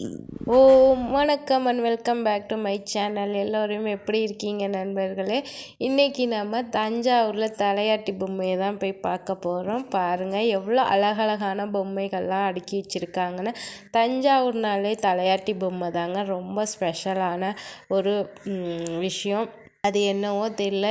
ஓ வணக்கம் and welcome back to my channel எல்லோரும் எப்படி இருக்கீங்க நண்பர்களே? இன்றைக்கி நம்ம தஞ்சாவூரில் தலையாட்டி பொம்மையை தான் போய் பார்க்க போகிறோம் பாருங்கள் எவ்வளோ அழகழகான பொம்மைகள்லாம் அடுக்கி வச்சுருக்காங்கன்னு. தஞ்சாவூர்னாலே தலையாட்டி பொம்மை தாங்க ரொம்ப ஸ்பெஷலான ஒரு விஷயம். அது என்னவோ தெரியல.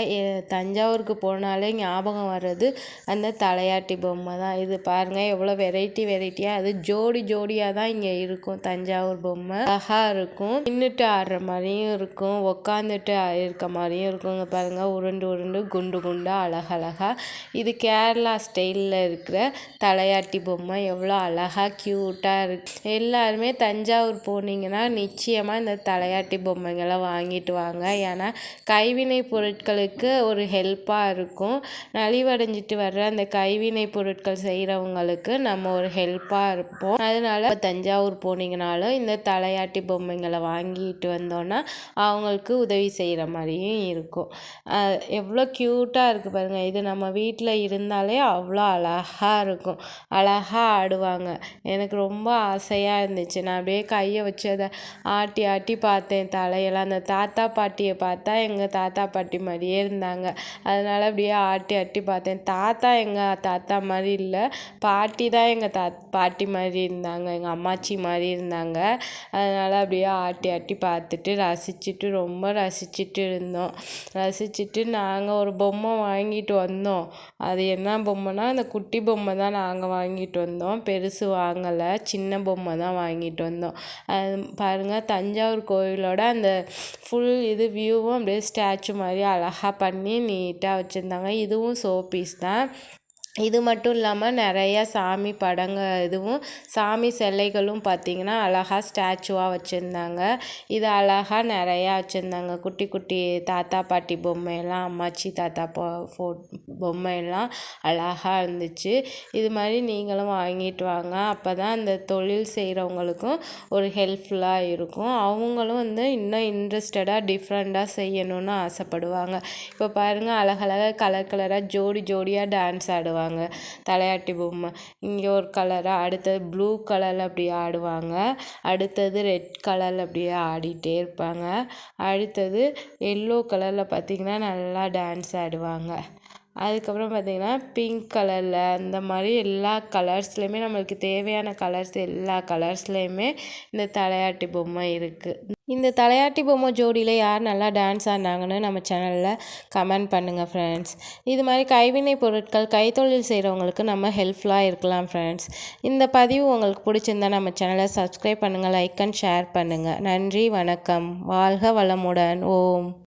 தஞ்சாவூருக்கு போனாலே ஞாபகம் வர்றது அந்த தலையாட்டி பொம்மை தான். இது பாருங்கள் எவ்வளோ வெரைட்டி வெரைட்டியாக அது ஜோடி ஜோடியாக தான் இங்கே இருக்கும் தஞ்சாவூர் பொம்மை. அழகாக இருக்கும். நின்றுட்டு ஆடுற மாதிரியும் இருக்கும். உக்காந்துட்டு இருக்க மாதிரியும் இருக்குங்க பாருங்கள் உருண்டு உருண்டு குண்டு குண்டாக அழகழகாக இது கேரளா ஸ்டைலில் இருக்கிற தலையாட்டி பொம்மை. எவ்வளோ அழகாக க்யூட்டாக இருக்கு. எல்லாருமே தஞ்சாவூர் போனீங்கன்னா நிச்சயமாக இந்த தலையாட்டி பொம்மைங்களை வாங்கிட்டு வாங்க. ஏன்னா கைவினை பொருட்களுக்கு ஒரு ஹெல்ப்பாக இருக்கும். நலிவடைஞ்சிட்டு வர்ற அந்த கைவினை பொருட்கள் செய்கிறவங்களுக்கு நம்ம ஒரு ஹெல்ப்பாக இருப்போம். அதனால் தஞ்சாவூர் போனீங்கனாலும் இந்த தலையாட்டி பொம்மைங்களை வாங்கிட்டு வந்தோன்னா அவங்களுக்கு உதவி செய்கிற மாதிரியும் இருக்கும். எவ்வளோ க்யூட்டாக இருக்குது பாருங்கள் இது நம்ம வீட்டில் இருந்தாலே அவ்வளோ அழகாக இருக்கும். அழகாக ஆடுவாங்க. எனக்கு ரொம்ப ஆசையாக இருந்துச்சு. நான் அப்படியே கையை வச்சு அதை ஆட்டி ஆட்டி பார்த்தேன். தலையெல்லாம். அந்த தாத்தா பாட்டியை பார்த்தா எங்கள் எங்கள் தாத்தா பாட்டி மாதிரியே இருந்தாங்க. அதனால் அப்படியே ஆட்டி ஆட்டி பார்த்தேன். தாத்தா எங்கள் தாத்தா மாதிரி இல்லை. பாட்டி தான் எங்கள் தா பாட்டி மாதிரி இருந்தாங்க. எங்கள் அம்மாச்சி மாதிரி இருந்தாங்க. அதனால் அப்படியே ஆட்டி ஆட்டி பார்த்துட்டு ரசிச்சுட்டு ரொம்ப ரசிச்சுட்டு இருந்தோம். ரசிச்சுட்டு நாங்கள் ஒரு பொம்மை வாங்கிட்டு வந்தோம். அது என்ன பொம்மைனா அந்த குட்டி பொம்மை தான் நாங்கள் வாங்கிட்டு வந்தோம். பெருசு வாங்கலை. சின்ன பொம்மை தான் வாங்கிட்டு வந்தோம். அது பாருங்கள் தஞ்சாவூர் கோயிலோட அந்த ஃபுல் இது வியூவும் அப்படியே ஸ்டாச்சு மாதிரி அழகாக பண்ணி நீட்டாக வச்சுருந்தாங்க. இதுவும் ஷோ பீஸ் தான். இது மட்டும் இல்லாமல் நிறையா சாமி படங்க இதுவும் சாமி சிலைகளும் பார்த்திங்கன்னா அழகாக ஸ்டாச்சுவாக வச்சுருந்தாங்க. இது அழகாக நிறையா வச்சுருந்தாங்க. குட்டி குட்டி தாத்தா பாட்டி பொம்மையெல்லாம் அம்மாச்சி தாத்தா போ ஃபோ பொம்மையெல்லாம் அழகாக இருந்துச்சு. இது மாதிரி நீங்களும் வாங்கிட்டு வாங்க. அப்போ தான் அந்த தொழில் செய்கிறவங்களுக்கும் ஒரு ஹெல்ப்ஃபுல்லாக இருக்கும். அவங்களும் வந்து இன்னும் இன்ட்ரெஸ்டடாக டிஃப்ரெண்ட்டாக செய்யணும்னு ஆசைப்படுவாங்க. இப்போ பாருங்கள் அழகழகாக கலர் கலராக ஜோடி ஜோடியாக டான்ஸ் ஆடுவாங்க. ஆடுவாங்க. தலையாட்டி பொம்மை. இங்கே ஒரு கலராக அடுத்தது ப்ளூ கலரில் அப்படி ஆடுவாங்க. அடுத்தது ரெட் கலரில் அப்படியே ஆடிட்டே இருப்பாங்க. அடுத்தது எல்லோ கலரில் பார்த்திங்கன்னா நல்லா டான்ஸ் ஆடுவாங்க. அதுக்கப்புறம் பார்த்திங்கன்னா பிங்க் கலரில் அந்த மாதிரி எல்லா கலர்ஸ்லேயுமே நம்மளுக்கு தேவையான கலர்ஸ் எல்லா கலர்ஸ்லேயுமே இந்த தலையாட்டி பொம்மை இருக்குது இந்த தலையாட்டி பொம்மை ஜோடியில் யார் நல்லா டான்ஸ் ஆடினாங்கன்னு நம்ம சேனலில் கமெண்ட் பண்ணுங்கள் ஃப்ரெண்ட்ஸ் இது மாதிரி கைவினை பொருட்கள் கைத்தொழில் செய்கிறவங்களுக்கு நம்ம ஹெல்ப்ஃபுல்லாக இருக்கலாம் ஃப்ரெண்ட்ஸ் இந்த பதிவு உங்களுக்கு பிடிச்சிருந்தா நம்ம சேனலை சப்ஸ்கிரைப் பண்ணுங்கள் லைக் அண்ட் ஷேர் பண்ணுங்கள் நன்றி வணக்கம். வாழ்க வளமுடன். ஓம்.